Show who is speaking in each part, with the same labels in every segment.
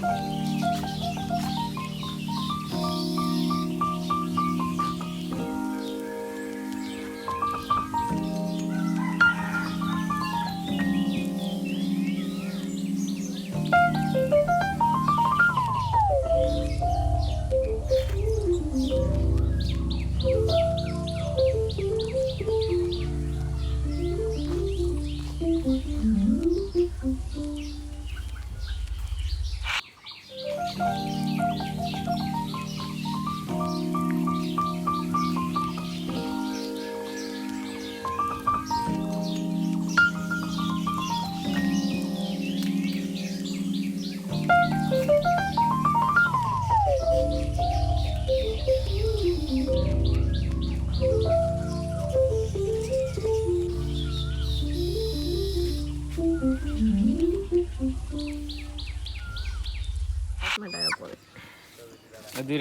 Speaker 1: 了。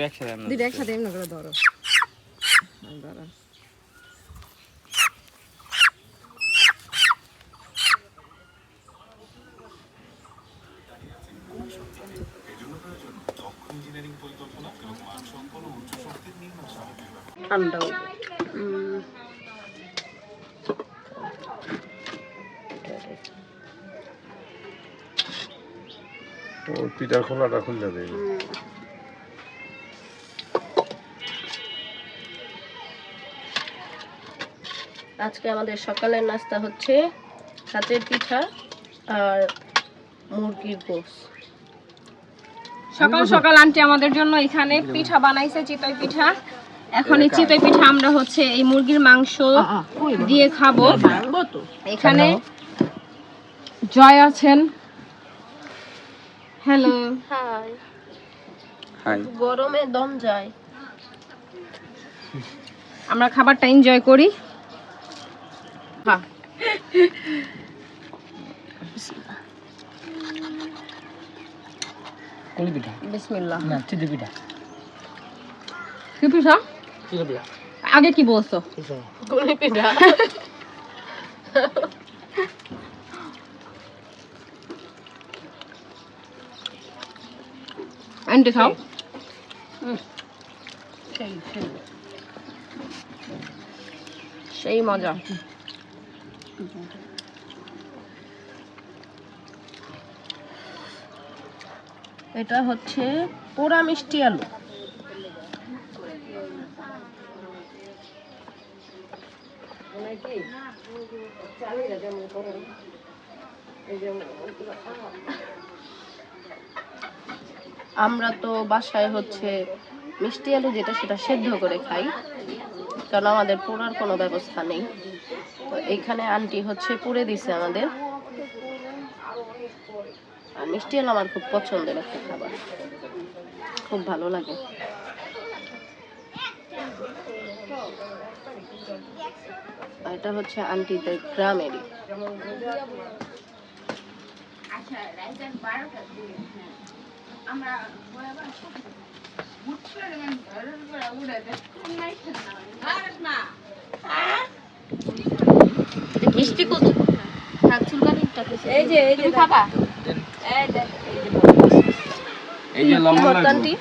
Speaker 1: একসাথে
Speaker 2: দুইটা একসাথে এমনি করে ধরো। ধরো। ঠান্ডা
Speaker 3: পিঠার খোলাটা খুলে দেবে
Speaker 4: আজকে আমাদের সকালের নাস্তা হচ্ছে হাতের পিঠা আর মুরগির গোস
Speaker 2: সকাল সকাল আন্টি আমাদের জন্য এখানে পিঠা বানাইছে চিতই পিঠা। এখন এই চিতই পিঠা আমরা হচ্ছে এই মুরগির মাংস দিয়ে খাব। এখানে জয় আছেন। হ্যালো।
Speaker 4: হাই।
Speaker 1: হাই।
Speaker 4: গরমে দম যায়।
Speaker 2: আমরা খাবারটা এনজয় করি। হ্যাঁ।
Speaker 1: কোন পিঠা
Speaker 2: বিসমিল্লাহ।
Speaker 1: না চিতই পিঠা
Speaker 2: কি পিঠা
Speaker 1: চিতই পিঠা
Speaker 2: আগে কি বলছো?
Speaker 4: কোনি পিঠা
Speaker 2: আন্টি খাও সেই মজা।
Speaker 4: এটা হচ্ছে পোড়া মিষ্টি আলু। আমরা তো বাসায় হচ্ছে মিষ্টি আলু যেটা সেটা সেদ্ধ করে খাই, কারণ আমাদের পোড়ার কোনো ব্যবস্থা নেই। তো এইখানে আন্টি হচ্ছে পুড়ে দিছে আমাদের। আর মিষ্টি আলু আমার খুব পছন্দের একটা খাবার। খুব ভালো লাগে। আর এটা হচ্ছে আন্টিদের গ্রামেরই। মিষ্টি কত থাক চুলকানিটা এই যে এই যে খাবা
Speaker 1: এই যে লবণ লাগবে
Speaker 4: আন্টি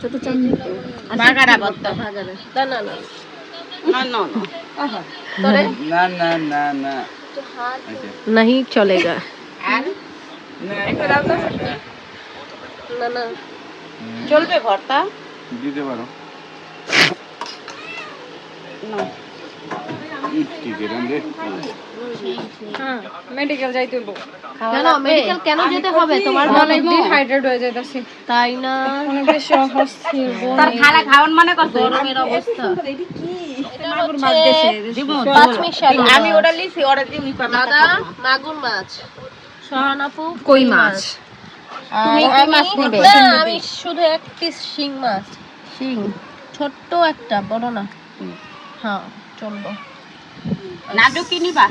Speaker 4: ছোট চামচ বাগারা বত্তা বাগারা না না না না না না তোরে
Speaker 1: না না না না আচ্ছা
Speaker 4: नहीं चलेगा
Speaker 1: না,
Speaker 4: না না চলবে ভর্তা
Speaker 1: দিতে পারো ইট, কি দিলাম রে
Speaker 2: হ্যাঁ মেডিকেল যাইতে হইব
Speaker 4: কেন মেডিকেল কেন যেতে হবে? তোমার
Speaker 2: অনেক ডিহাইড্রেট হয়ে যাইতাছি।
Speaker 4: তাই না?
Speaker 2: অনেক বেশি অস্থির
Speaker 4: তার খালা খাওয়ান মানে কত গরমের অবস্থা। আমি ওটা লিছি ওটা দিই দাদা মাগুর মাছ। সহানাপু
Speaker 2: কই মাছ?
Speaker 4: তুমি কি মাছ নেবে? আমি শুধু এক পিস শিং মাছ। শিং। ছোট্ট একটা বড় না। হ্যাঁ চলবো। নাডু কি নিবা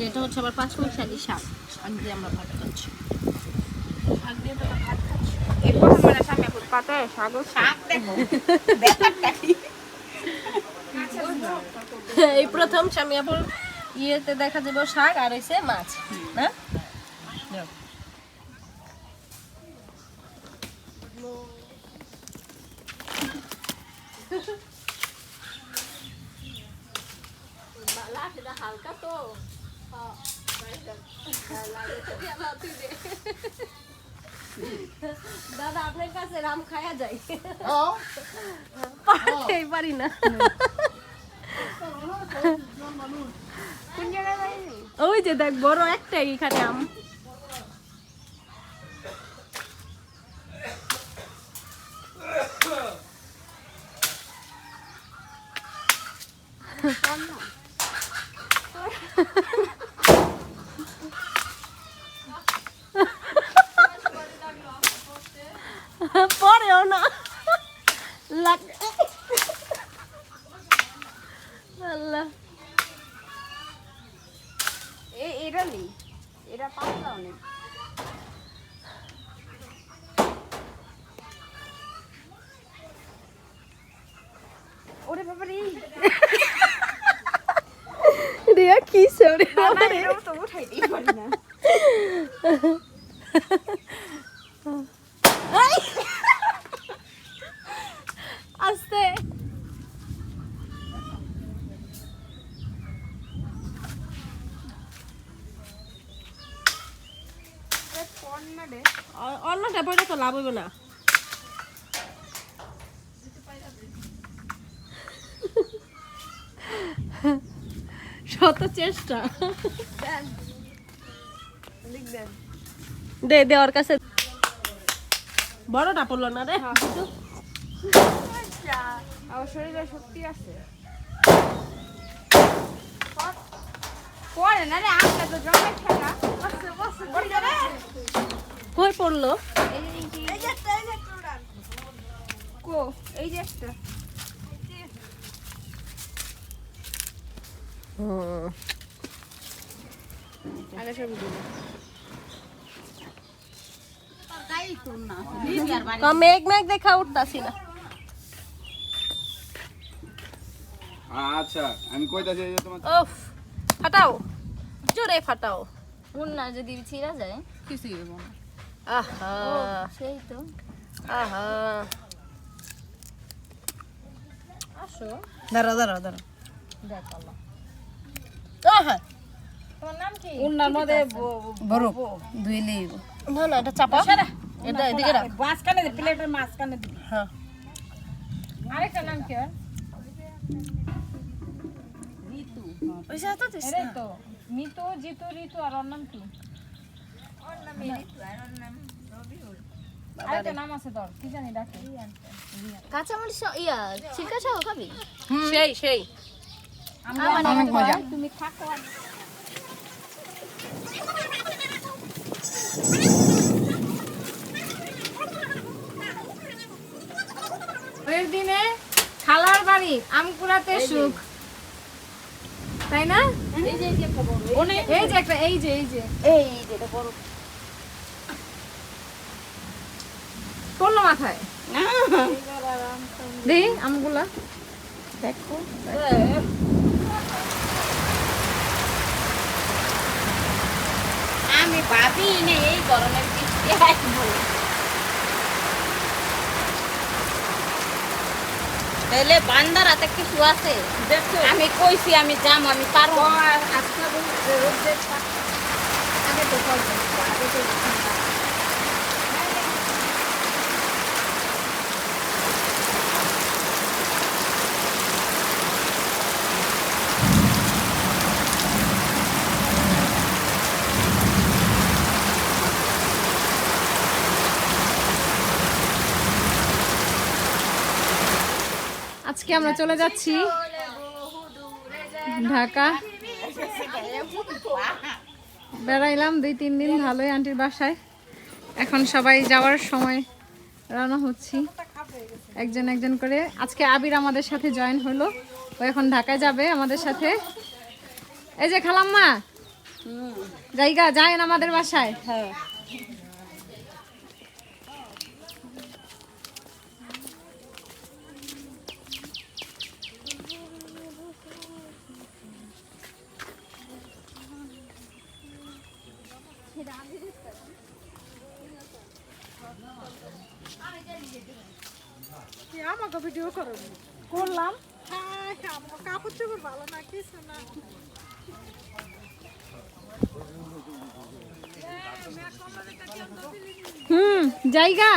Speaker 4: যেটা হচ্ছে আবার পাঁচ মিনিট শাড়ি শাক। শাক দিয়ে আমরা ভাত খাচ্ছি। শাক দিয়ে তো ভাত খাচ্ছি। এই প্রথম সামিয়াপুর ইয়েতে দেখা যাবে শাক আর হইছে মাছ। না
Speaker 5: হালকা তো। দাদা আপনার কাছে রাম খায়া যায়।
Speaker 4: পারতেই পারি না। ওই যে দেখ বড় একটাই এখানে আম পরেও না লাগ আল্লাহ
Speaker 5: এ এটা নেই। এটা পাতলা অনেক ওরে বাবারে
Speaker 4: রিয়া কি সরে
Speaker 5: না এটাও তো পারি না।
Speaker 4: পড়ে হইব না। শত চেষ্টা। দে দে ওর কাছে। বড়টা পড়ল না রে।
Speaker 5: আমার শরীরে শক্তি আছে। পরে না রে আমটা তো জমে খেলা।
Speaker 4: কই পড়ল?
Speaker 5: এই। কো এই যে একটা। আগে সব
Speaker 4: মেঘ মেঘ দেখা উঠতাছি না।
Speaker 1: আচ্ছা আমি কইতাছি যে তোমার
Speaker 4: ওফ ফাটাও। জোরে ফাটাও।
Speaker 2: উন্না যদি ছিঁড়া যায়। কিছুই হইব না।
Speaker 4: আহা।
Speaker 2: সেই তো।
Speaker 4: আহা।
Speaker 2: আসো
Speaker 4: দাঁড়া দাঁড়া দাঁড়া
Speaker 2: দেখাল। তোমার নাম কি?
Speaker 5: উন্নার মধ্যে
Speaker 2: বরফ ধুইলে
Speaker 4: না না এটা চাপা। এটা এদিকে রাখ।
Speaker 5: মাঝখানে দে প্লেটের মাঝখানে দিবি
Speaker 4: হ্যাঁ।
Speaker 2: আরেকটা নাম কি ওর?
Speaker 4: ওই সাথে দিস
Speaker 2: এটাই তো মিতু জিতু ঋতু আর ওর নাম কি? আরেকটা নাম আছে তোর কি জানি ডাকে।
Speaker 6: কাঁচামরিচ ইয়া ছিলকা সহ খাবি
Speaker 4: সেই সেই।
Speaker 5: তুমি থাকো
Speaker 2: পরের দিনে খালার বাড়ি আমকুড়াতে সুখ। তাই না? এই যে একটা এই যে এই যে
Speaker 5: এই যেটা বড়।
Speaker 2: পড়ল মাথায়? আমগুলা। দেখো।
Speaker 6: আমি ভাবি না এই গরমের বৃষ্টি আসব। তাহলে বান্দার হাতে কিছু আছে? আমি কইছি আমি যাম আমি পারব
Speaker 2: আজকে আমরা চলে যাচ্ছি ঢাকা। বেড়াইলাম দুই তিন দিন ভালোই আন্টির বাসায়। এখন সবাই যাওয়ার সময় রওনা হচ্ছি। একজন একজন করে। আজকে আবির আমাদের সাথে জয়েন হলো। ও এখন ঢাকায় যাবে আমাদের সাথে। এই যে খালাম্মা জায়গা যায় আমাদের বাসায়।
Speaker 4: হ্যাঁ।
Speaker 2: আমাকে ভিডিও করো? করলাম। কাপড় চোপড় ভালো হুম জায়গা।